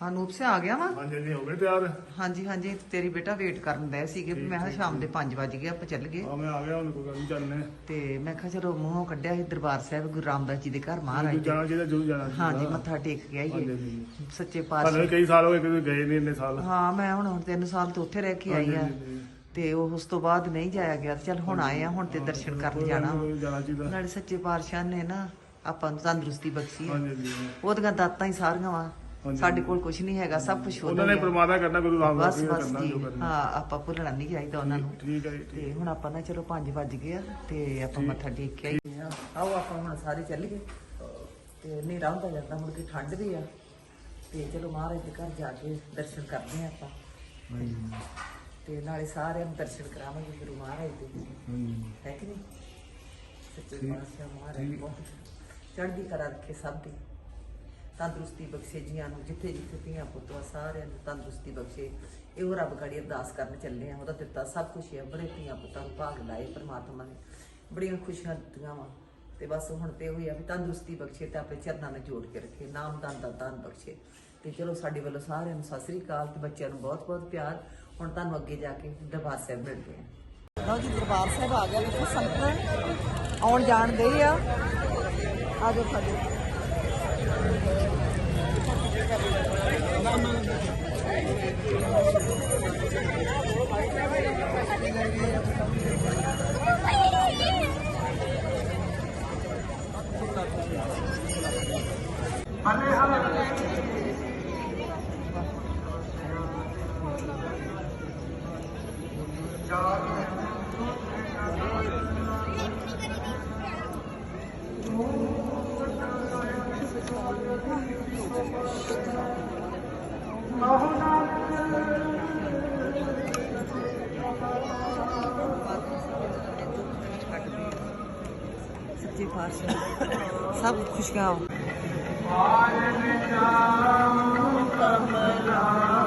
ਅਨੂਪ ਸੇ ਆ ਗਿਆ ਵਾ। ਹਾਂਜੀ ਜੀ ਹੋ ਗਏ ਤਿਆਰ? ਹਾਂਜੀ ਹਾਂਜੀ ਤੇਰੀ ਬੇਟਾ ਵੇਟ ਕਰਨ ਦੇ ਸੀਗੇ। ਵੀ ਮੈਂ ਕਿਹਾ ਸ਼ਾਮ ਦੇ 5 ਵਜ ਗਏ ਆਪਾਂ ਚੱਲ ਗਏ। ਆ ਮੈਂ ਆ ਗਿਆ ਹੁਣ ਕੋਈ ਗੱਲ ਨਹੀਂ ਚੱਲਨੇ ਤੇ ਮੈਂ ਕਿਹਾ ਚਲੋ ਮੂੰਹੋਂ ਕੱਢਿਆ ਸੀ ਦਰਬਾਰ ਸਾਹਿਬ ਗੁਰੂ ਰਾਮਦਾਸ ਜੀ ਦੇ ਘਰ ਮਹਾਰਾਜ ਜਾਣਾ ਚਾਹੀਦਾ ਜੂ ਜਾਣਾ। ਹਾਂਜੀ ਮੱਥਾ ਟੇਕ ਕੇ ਆਈਏ। ਹਾਂਜੀ। ਸੱਚੇ ਸਾਨੂੰ ਪਾਤਸ਼ਾਹ ਵੀ ਕਈ ਸਾਲ ਹੋ ਗਏ ਕਿਤੇ ਗਏ ਨਹੀਂ ਇੰਨੇ ਸਾਲ। ਹਾਂ ਮੈਂ ਹੁਣ ਹੁਣ 3 ਸਾਲ ਤੋਂ ਉੱਥੇ ਰਹਿ ਕੇ ਆਈ ਆ। ਤੇ ਉਹ ਉਸ ਤੋਂ ਬਾਅਦ ਨਹੀਂ ਜਾਇਆ ਗਿਆ ਚੱਲ ਹੁਣ ਆਏ ਆ ਹੁਣ ਤੇ ਦਰਸ਼ਨ ਕਰਨ ਜਾਣਾ ਨਾਲੇ ਸੱਚੇ ਪਾਤਸ਼ਾਹ ਨੇ ਨਾ ਆਪਾਂ ਨੂੰ ਤੰਦਰੁਸਤੀ ਬਖਸ਼ੀ ਉਹਦੀਆਂ ਦਾਤਾਂ ਹੀ ਸਾਰੀਆਂ ਵਾ। ਸਾਡੇ ਕੋਲ ਕੁਝ ਨਹੀਂ ਹੈਗਾ ਸਭ ਕੁਝ ਉਹਨਾਂ ਨੇ ਪ੍ਰਮਾਦਾ ਕਰਨਾ ਗੁਰੂ ਰਾਮਦਾਸ ਜੀ ਕਰਨਾ ਜੀ ਕਰਨਾ। ਹਾਂ ਆਪਾਂ ਭੁੱਲਣਾ ਨਹੀਂ ਚਾਹੀਦਾ ਉਹਨਾਂ ਨੂੰ। ਠੀਕ ਹੈ ਤੇ ਹੁਣ ਆਪਾਂ ਨਾ ਚਲੋ 5 ਵੱਜ ਗਏ ਆ ਤੇ ਆਪਾਂ ਮੱਥਾ ਟੇਕ ਕੇ ਆਏ ਆ। ਆਓ ਆਪਾਂ ਹੁਣ ਸਾਰੇ ਚੱਲ ਗਏ ਤੇ ਹਨੇਰਾ ਹੁੰਦਾ ਜਾਂਦਾ ਮੁੜ ਕੇ ਠੰਡ ਵੀ ਆ। ਤੇ ਚਲੋ ਮਹਾਰਾਜ ਦੇ ਘਰ ਜਾ ਕੇ ਦਰਸ਼ਨ ਕਰਦੇ ਆ ਆਪਾਂ। ਤੇ ਨਾਲੇ ਸਾਰਿਆਂ ਨੂੰ ਦਰਸ਼ਨ ਕਰਾਵਾਂਗੇ ਗੁਰੂ ਮਹਾਰਾਜ ਦੇ। ਹੈ ਕਿ ਨਹੀਂ? ਸੱਚੇ ਪਾਤਸ਼ਾਹ ਮਹਾਰਾਜ ਬਹੁਤ ਚੜ੍ਹਦੀ ਕਲਾ ਰੱਖੇ ਸਭ ਦੀ। ਤੰਦਰੁਸਤੀ ਬਖਸ਼ੇ ਜੀਆਂ ਨੂੰ, ਜਿੱਥੇ ਜਿੱਥੇ ਧੀਆਂ ਪੁੱਤਾਂ ਸਾਰਿਆਂ ਨੂੰ ਤੰਦਰੁਸਤੀ ਬਖਸ਼ੇ। ਇਹੋ ਰੱਬ ਗੜੀ ਅਰਦਾਸ ਕਰਨ ਚੱਲੇ ਆ ਉਹਦਾ ਦਿੱਤਾ ਸਭ ਕੁਝ ਹੈ। ਬੜੇ ਧੀਆਂ ਪੁੱਤਾਂ ਨੂੰ ਭਾਗ ਲਾਏ ਪਰਮਾਤਮਾ ਨੇ। ਬੜੀਆਂ ਖੁਸ਼ੀਆਂ ਦਿੱਤੀਆਂ ਵਾ। ਤੇ ਬਸ ਹੁਣ ਤੇ ਹੋਈ ਆ ਵੀ ਤੰਦਰੁਸਤੀ ਬਖਸ਼ੇ ਤੇ ਆਪਣੇ ਚਰਨਾਂ ਨਾਲ ਜੋੜ ਕੇ ਰੱਖੇ। ਨਾਮ ਦਾਨ ਦਾ ਦਾਨ ਬਖਸ਼ੇ। ਤੇ ਚਲੋ ਸਾਡੇ ਵੱਲੋਂ ਸਾਰਿਆਂ ਨੂੰ ਸਤਿ ਸ੍ਰੀ ਅਕਾਲ ਤੇ ਬੱਚਿਆਂ ਨੂੰ ਬਹੁਤ ਬਹੁਤ ਪਿਆਰ। ਹੁਣ ਤੁਹਾਨੂੰ ਅੱਗੇ ਜਾ ਕੇ ਦਰਬਾਰ ਸਾਹਿਬ ਮਿਲਦੇ ਆ ਲਓ ਜੀ, ਦਰਬਾਰ ਸਾਹਿਬ ਆ ਗਿਆ। ਵੇਖੋ ਸੰਗਤ ਆਉਣ ਜਾਣ ਦੇ ਆ। ਆ ਜਾਓ ਸਾਡੇ। 자, ਸੱਚੇ ਪਾਤਸ਼ਾਹ ਸਭ ਖੁਸ਼ੀਆਂ ਆਜ ਨਿਜਾਮ ਕਰਮ ਨਾ